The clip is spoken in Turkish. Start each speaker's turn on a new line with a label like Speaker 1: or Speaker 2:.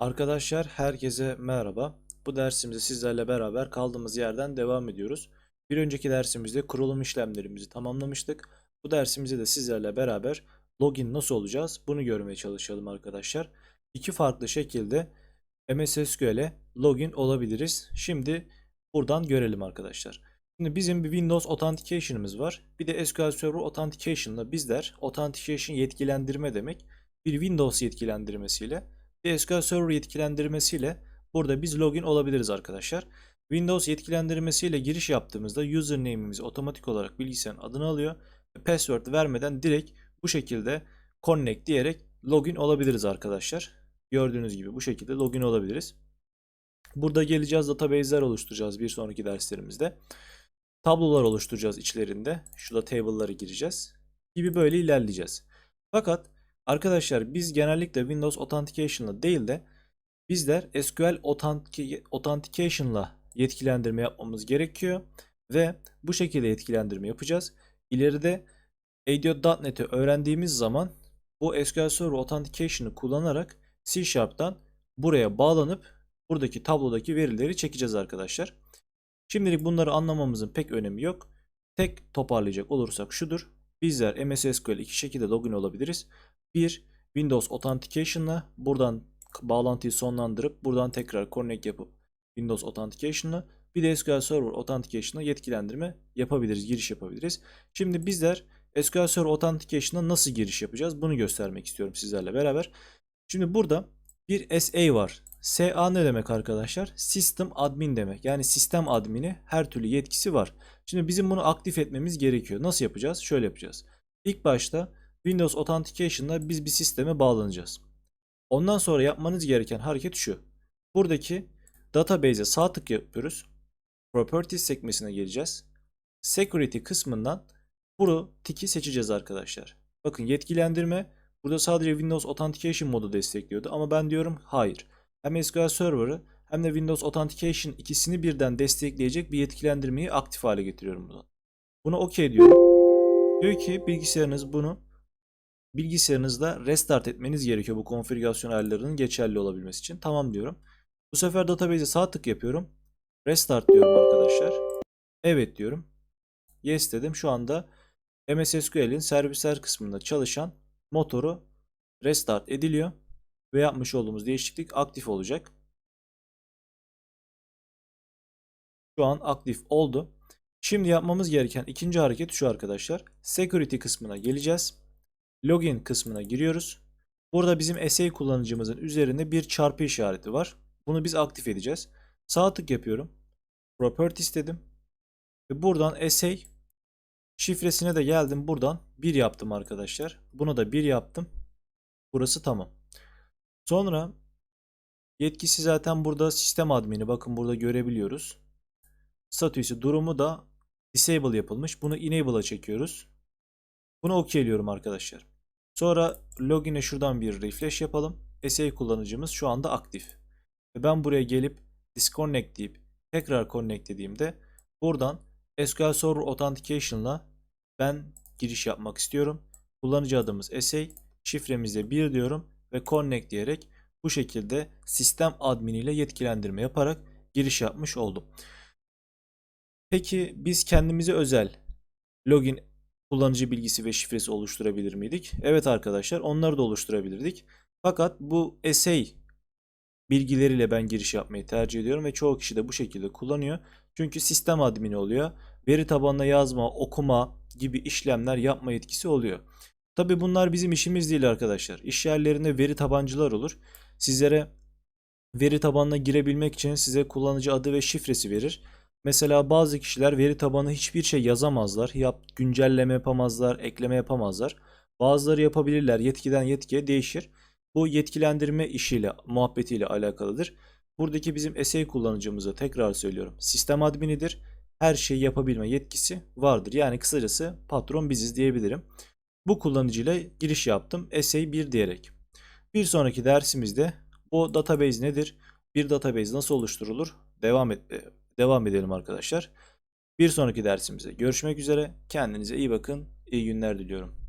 Speaker 1: Arkadaşlar herkese merhaba. Bu dersimizde sizlerle beraber kaldığımız yerden devam ediyoruz. Bir önceki dersimizde kurulum işlemlerimizi tamamlamıştık. Bu dersimizde de sizlerle beraber login nasıl olacağız bunu görmeye çalışalım arkadaşlar. İki farklı şekilde MS SQL'e login olabiliriz. Şimdi buradan görelim arkadaşlar. Şimdi bizim bir Windows Authentication'ımız var. Bir de SQL Server Authentication'la bizler Authentication yetkilendirme demek. Bir Windows yetkilendirmesiyle SQL Server yetkilendirmesiyle burada biz login olabiliriz arkadaşlar. Windows yetkilendirmesiyle giriş yaptığımızda username'imizi otomatik olarak bilgisayarın adını alıyor. Password vermeden direkt bu şekilde connect diyerek login olabiliriz arkadaşlar. Gördüğünüz gibi bu şekilde login olabiliriz. Burada geleceğiz database'ler oluşturacağız bir sonraki derslerimizde. Tablolar oluşturacağız içlerinde. Şurada table'ları gireceğiz. Gibi böyle ilerleyeceğiz. Fakat Arkadaşlar biz genellikle Windows Authentication'la değil de bizler SQL Authentic- Authentication'la yetkilendirme yapmamız gerekiyor ve bu şekilde yetkilendirme yapacağız. İleride ADO.NET'i öğrendiğimiz zaman bu SQL Server Authentication'ı kullanarak C Sharp'tan buraya bağlanıp buradaki tablodaki verileri çekeceğiz arkadaşlar. Şimdilik bunları anlamamızın pek önemi yok. Tek toparlayacak olursak şudur. Bizler MS SQL iki şekilde login olabiliriz. Bir Windows Authentication'la buradan bağlantıyı sonlandırıp buradan tekrar connect yapıp Windows Authentication'la bir de SQL Server Authentication'la yetkilendirme yapabiliriz, giriş yapabiliriz. Şimdi bizler SQL Server Authentication'la nasıl giriş yapacağız? Bunu göstermek istiyorum sizlerle beraber. Şimdi burada bir SA var. SA ne demek arkadaşlar? System Admin demek. Yani sistem admini her türlü yetkisi var. Şimdi bizim bunu aktif etmemiz gerekiyor. Nasıl yapacağız? Şöyle yapacağız. İlk başta Windows Authentication'la biz bir sisteme bağlanacağız. Ondan sonra yapmanız gereken hareket şu. Buradaki database'e sağ tık yapıyoruz. Properties sekmesine geleceğiz. Security kısmından bu tiki seçeceğiz arkadaşlar. Bakın yetkilendirme burada sadece Windows Authentication modu destekliyordu ama ben diyorum hayır. Hem SQL Server'ı hem de Windows Authentication ikisini birden destekleyecek bir yetkilendirmeyi aktif hale getiriyorum bunu. Bunu OK diyorum. Diyor ki bilgisayarınız bunu bilgisayarınızda restart etmeniz gerekiyor bu konfigürasyon ayarlarının geçerli olabilmesi için. Tamam diyorum. Bu sefer database'e sağ tık yapıyorum. Restart diyorum arkadaşlar. Evet diyorum. Yes dedim. Şu anda MS SQL'in servisler kısmında çalışan motoru restart ediliyor ve yapmış olduğumuz değişiklik aktif olacak. Şu an aktif oldu. Şimdi yapmamız gereken ikinci hareket şu arkadaşlar. Security kısmına geleceğiz. Login kısmına giriyoruz. Burada bizim SA kullanıcımızın üzerinde bir çarpı işareti var. Bunu biz aktif edeceğiz. Sağ tık yapıyorum. Properties dedim. Ve buradan SA şifresine de geldim. Buradan 1 yaptım arkadaşlar. Buna da 1 yaptım. Burası tamam. Sonra yetkisi zaten burada sistem admini. Bakın burada görebiliyoruz. Statüsü durumu da disable yapılmış. Bunu enable'a çekiyoruz. Bunu okeyliyorum arkadaşlar. Sonra login'e şuradan bir refresh yapalım. SA kullanıcımız şu anda aktif. Ve ben buraya gelip disconnect deyip tekrar connect dediğimde buradan SQL Server Authentication'la ben giriş yapmak istiyorum. Kullanıcı adımız SA, şifremizde 1 diyorum ve connect diyerek bu şekilde sistem admin ile yetkilendirme yaparak giriş yapmış oldum. Peki biz kendimize özel login kullanıcı bilgisi ve şifresi oluşturabilir miydik? Evet arkadaşlar onları da oluşturabilirdik. Fakat bu SA bilgileriyle ben giriş yapmayı tercih ediyorum ve çoğu kişi de bu şekilde kullanıyor. Çünkü sistem admini oluyor. Veri tabanına yazma, okuma gibi işlemler yapma yetkisi oluyor. Tabi bunlar bizim işimiz değil arkadaşlar. İş yerlerinde veri tabancılar olur. Sizlere veri tabanına girebilmek için size kullanıcı adı ve şifresi verir. Mesela bazı kişiler veri tabanı hiçbir şey yazamazlar. Yap, güncelleme yapamazlar, ekleme yapamazlar. Bazıları yapabilirler. Yetkiden yetkiye değişir. Bu yetkilendirme işiyle, muhabbetiyle alakalıdır. Buradaki bizim SA kullanıcımıza tekrar söylüyorum. Sistem adminidir. Her şeyi yapabilme yetkisi vardır. Yani kısacası patron biziz diyebilirim. Bu kullanıcıyla giriş yaptım. SA1 diyerek. Bir sonraki dersimizde bu database nedir? Bir database nasıl oluşturulur? Devam et devam edelim arkadaşlar. Bir sonraki dersimize görüşmek üzere. Kendinize iyi bakın. İyi günler diliyorum.